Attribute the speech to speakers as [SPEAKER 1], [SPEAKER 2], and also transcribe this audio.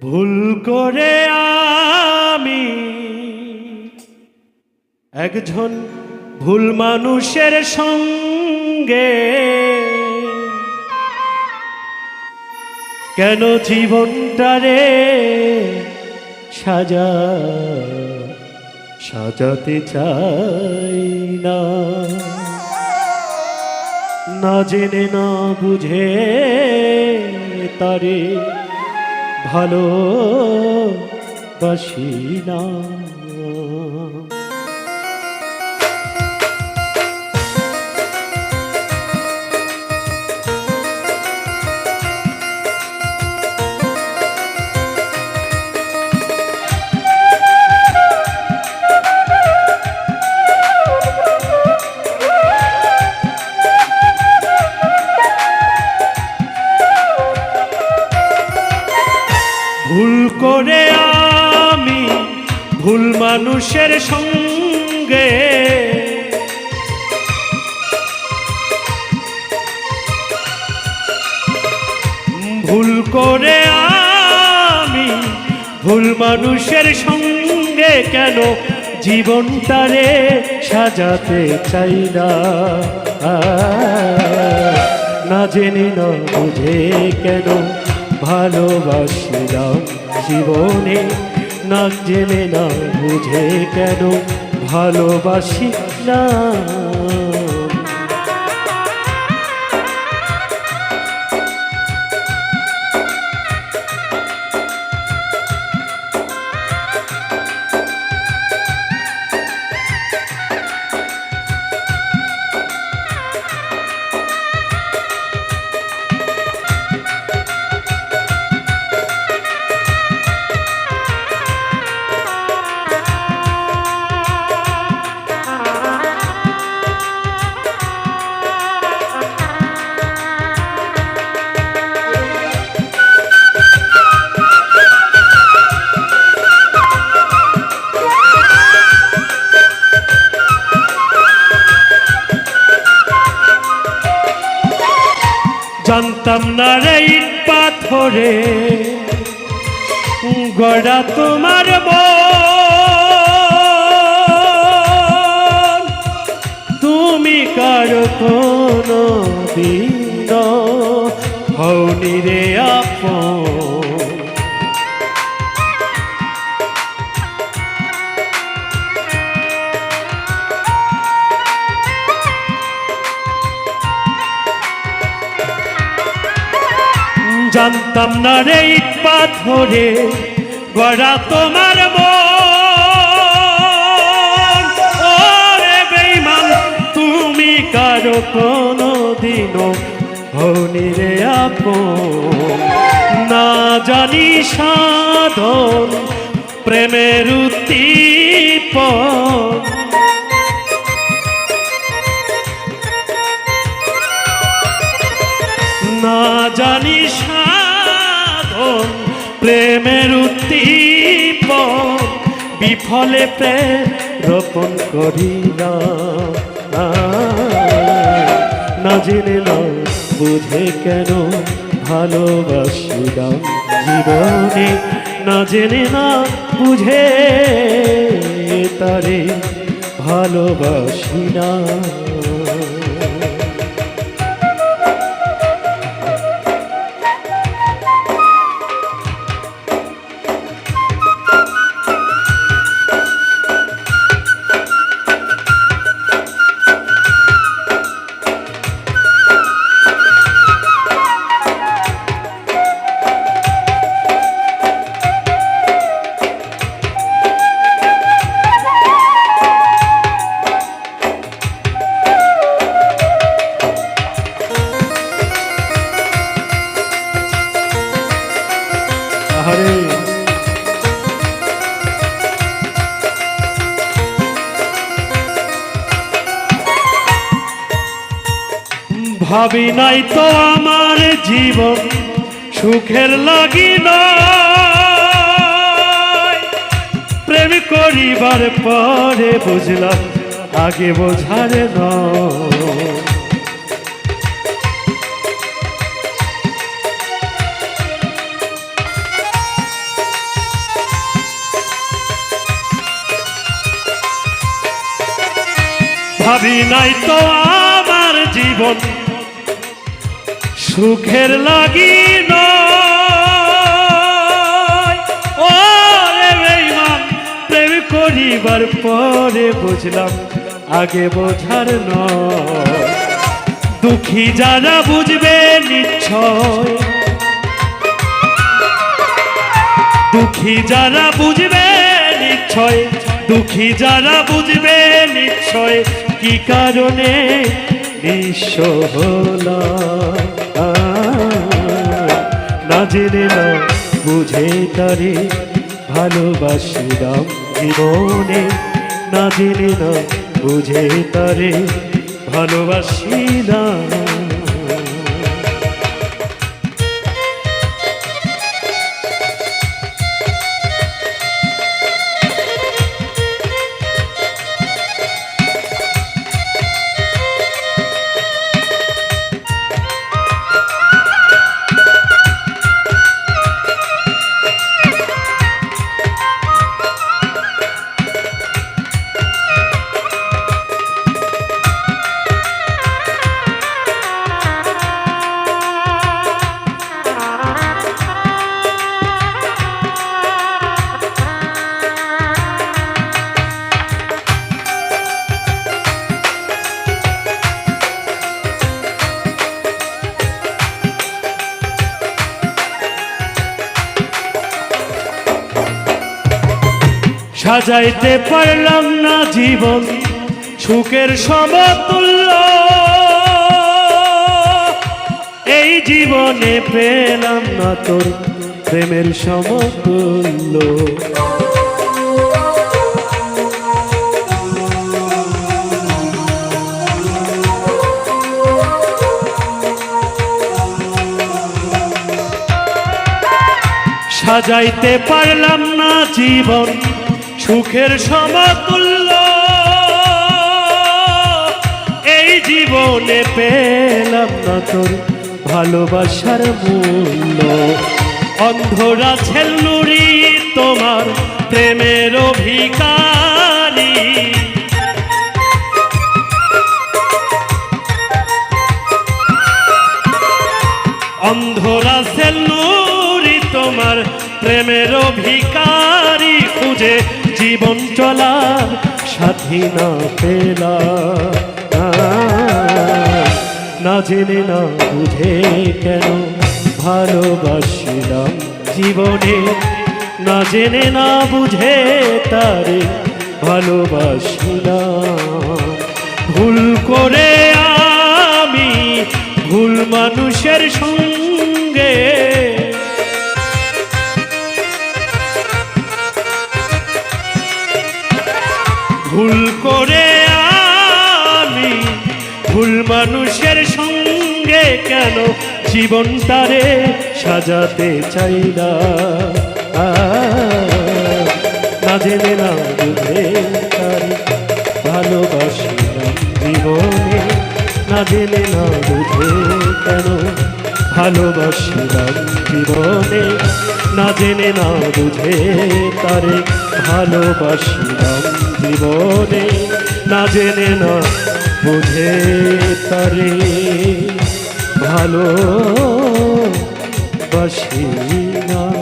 [SPEAKER 1] ভুল করে আমি একজন ভুল মানুষের সঙ্গে কেন জীবনটারে সাজা সাজাতে চাই না? না জেনে, না বুঝে তারে ভালো বাসি মানুষের সঙ্গে। ভুল করে আমি ভুল মানুষের সঙ্গে কেন জীবনটারে সাজাতে চাই না? না জেনে, না বুঝে কেন ভালোবাসিলাম জীবনে? না জেনে না বুঝে কেন ভালোবাসি না? জানতাম না রে পাথরে গড়া তোমার। তুমি কার কোনো দিন জানতাম না রে ইট পাথরে গড়া তোমার মন। ওরে তুমি কারও কোনো দিনও হওনি রে না জানি সাধন, প্রেমের উদ্দীপন না জানি সাধন প্রেমের উদ্দীপন বিফলে প্রেম রোপণ করি না জেনে বুঝে কেন ভালোবাসিলাম জীবনে। না জেনে না বুঝে তারে ভালোবাসি ভাবি নাই তো আমার জীবন সুখের লাগি প্রেম করিবার পরে বুঝলাম, আগে বোঝারে ন। ভাবি নাই তো আমার জীবন সুখের লাগি প্রেম করিবার পরে বুঝলাম, আগে বোঝার নয়। দুঃখী যারা বুঝবে নিশ্চয়। দুঃখী যারা বুঝবে নিশ্চয়, দুঃখী যারা বুঝবে নিশ্চয়, কি কারণে নিঃস্ব হলাম? না দিল বুঝে তারে ভালোবাসিলাম জীবনে না জেনে না বুঝে তারে ভালোবাসিলাম সাজাইতে পারলাম না জীবন, সুখের সমতুল্য। এই জীবনে পেলাম না তোর প্রেমের সমতুল্য। সাজাইতে পারলাম না জীবন সুখের সমতুল্য। এই জীবনে পেলাম না তোর ভালোবাসার মূল্য। অন্ধরা ছেল্লুরি তোমার প্রেমের অভিকারী। অন্ধরা সেল্লুরি তোমার প্রেমের অভিকারী। সাথী না পেলা না জেনে না বুঝে কেন? ভালোবাসিলাম জীবনে। না জেনে না বুঝে তারে ভালোবাসিলাম। ভুল করে আমি ভুল মানুষের সঙ্গে কেন জীবন জীবনটারে সাজাতে চাই না না জেনে না বুঝে তারে ভালোবাসিলাম জীবনে। না জেনে না বুঝে কেন ভালোবাসিলাম জীবনে। না জেনে না বুঝে তারে ভালোবাসিলাম জীবনে। না জেনে না বুঝে তারে। ভালো বাসি না।